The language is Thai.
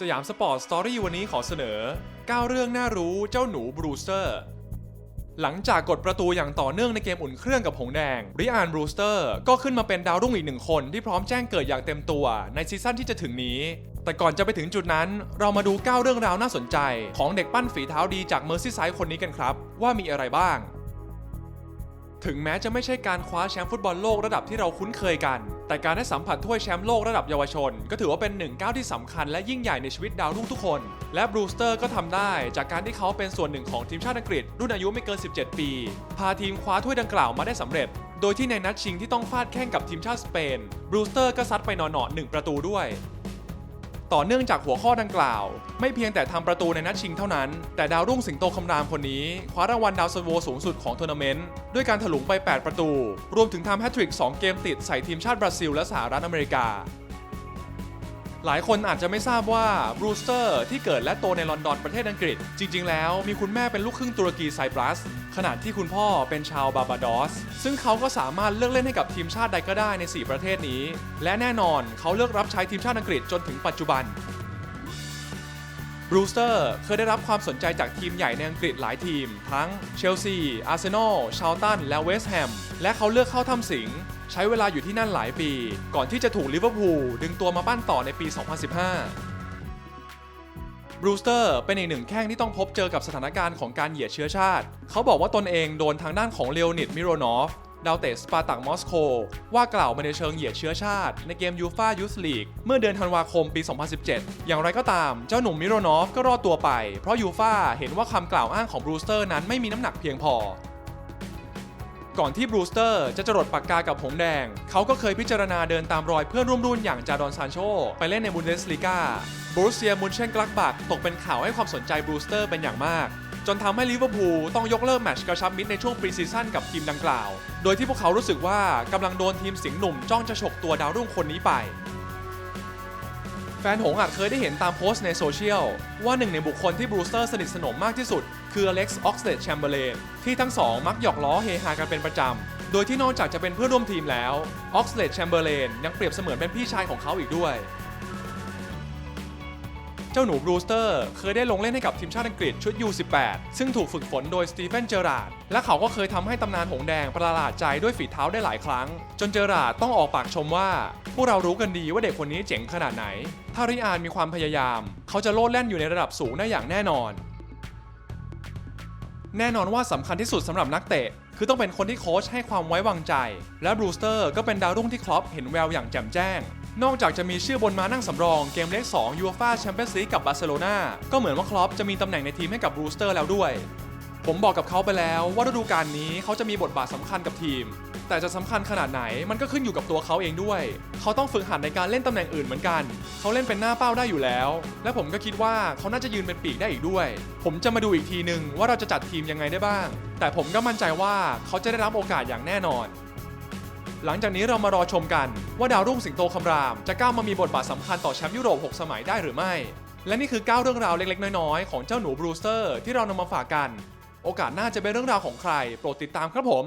สยามสปอร์ตสตอรี่วันนี้ขอเสนอ 9 เรื่องน่ารู้เจ้าหนูบรูสเตอร์ หลังจากกดประตูอย่างต่อเนื่องในเกมอุ่นเครื่องกับหงแดงริอานบรูสเตอร์ก็ขึ้นมาเป็นดาวรุ่งอีกหนึ่งคนที่พร้อมแจ้งเกิดอย่างเต็มตัวในซีซั่นที่จะถึงนี้ แต่ก่อนจะไปถึงจุดนั้น เรามาดู 9 เรื่องราวน่าสนใจ ของเด็กปั้นฝีเท้าดีจากเมอร์ซี่ไซด์คนนี้กันครับ ว่ามีอะไรบ้าง ถึงแม้จะไม่ใช่การคว้าแชมป์ฟุตบอลโลกระดับที่เราคุ้นเคยกัน แต่การได้สัมผัสถ้วยแชมป์โลกระดับเยาวชน ก็ถือว่าเป็นหนึ่งก้าวที่สำคัญและยิ่งใหญ่ในชีวิตดาวรุ่งทุกคน และบรูสเตอร์ก็ทำได้จากการที่เขาเป็นส่วนหนึ่งของทีมชาติอังกฤษ รุ่นอายุไม่เกิน 17 ปี พาทีมคว้าถ้วยดังกล่าวมาได้สำเร็จ โดยที่ในนัดชิงที่ต้องฟาดแข่งกับทีมชาติสเปนบรูสเตอร์ก็ซัดไปหนอๆหนึ่งประตูด้วย ต่อเนื่องจากหัวข้อดังกล่าว ไม่เพียงแต่ทำประตูในนัดชิงเท่านั้น แต่ดาวรุ่งสิงโตคำรามคนนี้ คว้ารางวัลดาวซันโวสูงสุดของทัวร์นาเมนต์ ด้วยการถลุงไป 8 ประตู รวมถึงทำแฮตทริก 2 เกมติดใส่ทีมชาติบราซิลและสหรัฐอเมริกา หลายคนอาจจะไม่ทราบว่าบรูสเตอร์ที่เกิดและโตในลอนดอนประเทศอังกฤษ จริง ๆ แล้วมีคุณแม่เป็นลูกครึ่งตุรกีไซปรัส ขณะที่คุณพ่อเป็นชาวบาบาดอส ซึ่งเขาก็สามารถเลือกเล่นให้กับทีมชาติใดก็ได้ใน 4 ประเทศนี้ และแน่นอนเขาเลือกรับใช้ทีมชาติอังกฤษจนถึงปัจจุบันบรูสเตอร์เคยได้รับความสนใจจากทีมใหญ่ในอังกฤษหลายทีม ทั้งเชลซี อาร์เซนอล ชาลตัน และเวสต์แฮม และเขาเลือกเข้าถ้ำสิง ใช้เวลาอยู่ที่นั่นหลายปี ก่อนที่จะถูกลิเวอร์พูลดึงตัวมาปั้นต่อในปี 2015 บรูสเตอร์เป็นอีกหนึ่งแข้งที่ต้องพบเจอกับสถานการณ์ของการเหยียดเชื้อชาติ เขาบอกว่าตนเองโดนทางด้านของเลโอนิดมิโรนอฟดาวเตะสปาตักมอสโกว่ากล่าวมาในเชิงเหยียดเชื้อชาติ ในเกมยูฟายูสลีกเมื่อเดือนธันวาคมปี 2017 อย่างไรก็ตาม เจ้าหนุ่มมิโรนอฟก็รอดตัวไป เพราะยูฟาเห็นว่าคำกล่าวอ้างของบรูสเตอร์นั้นไม่มีน้ำหนักเพียงพอ ก่อนที่บรูสเตอร์จะจรดปากกากับหงแดง เขาก็เคยพิจารณาเดินตามรอยเพื่อนร่วมรุ่นอย่างจาดอนซานโช ไปเล่นในบุนเดสลีกาบรูเซียมุนเชนกลักบักตกเป็นข่าวให้ความสนใจบรูสเตอร์เป็นอย่างมาก จนทำให้ลิเวอร์พูลต้องยกเลิกแมตช์กระชับมิตรในช่วงปรีซีซั่นกับทีมดังกล่าว โดยที่พวกเขารู้สึกว่ากำลังโดนทีมสิงห์หนุ่มจ้องจะฉกตัวดาวรุ่งคนนี้ไป ฟนหงอาจเคยได้เห็นตามโพสต์ในโซเชียล ว่าหนึ่งในบุคคลที่บรูสเตอร์สนิทสนมมากที่สุด คืออเล็กซ์ออกซเลดแชมเบอร์เลนที่ทั้งสองมักหยอกล้อเฮฮากันเป็นประจำ โดยที่นอกจากจะเป็นเพื่อนร่วมทีมแล้วออกซเลดแชมเบอร์เลนยังเปรียบเสมือนเป็นพี่ชายของเขาอีกด้วย จ้าหนูบรูสเตอร์ เคยได้ลงเล่นให้กับทีมชาติอังกฤษชุด U18 ซึ่งถูกฝึกฝนโดยสตีเฟนเจอราร์ดและเขาก็เคยทำให้ตำนานหงแดงประหลาดใจด้วยฝีเท้าได้หลายครั้ง จนเจอราร์ดต้องออกปากชมว่า พวกเรารู้กันดีว่าเด็กคนนี้เจ๋งขนาดไหน ถ้าริอานมีความพยายาม เขาจะโลดแล่นอยู่ในระดับสูงได้อย่างแน่นอน แน่นอนว่าสำคัญที่สุดสำหรับนักเตะคือต้องเป็นคนที่โค้ชให้ความไว้วางใจ และบรูสเตอร์ก็เป็นดาวรุ่งที่ครอปเห็นแววอย่างแจ่มแจ้ง นอกจากจะมีชื่อบนมานั่งสำรองเกมเล็ก2ยูฟ่าแชมเปี้ยนส์ลีกกับบาร์เซโลนาก็เหมือนว่าครอปจะมีตำแหน่งในทีมให้กับบรูสเตอร์แล้วด้วย ผมบอกกับเขาไปแล้วว่าฤดูกาลนี้เขาจะมีบทบาทสำคัญกับทีม แต่จะสำคัญขนาดไหนมันก็ขึ้นอยู่กับตัวเขาเองด้วย เขาต้องฝึกหัดในการเล่นตำแหน่งอื่นเหมือนกัน เขาเล่นเป็นหน้าเป้าได้อยู่แล้ว และผมก็คิดว่าเขาน่าจะยืนเป็นปีกได้อีกด้วย ผมจะมาดูอีกทีหนึ่งว่าเราจะจัดทีมยังไงได้บ้าง แต่ผมก็มั่นใจว่าเขาจะได้รับโอกาสอย่างแน่นอน หลังจากนี้เรามารอชมกัน ว่าดาวรุ่งสิงโตคำราม จะก้าวมามีบทบาทสำคัญต่อแชมป์ยุโรป 6 สมัยได้หรือไม่ และนี่คือ 9 เรื่องราวเล็กๆ น้อยๆ ของเจ้าหนูบรูสเตอร์ที่เรานำมาฝากกัน โอกาสหน้าจะเป็นเรื่องราวของใคร โปรดติดตามครับผม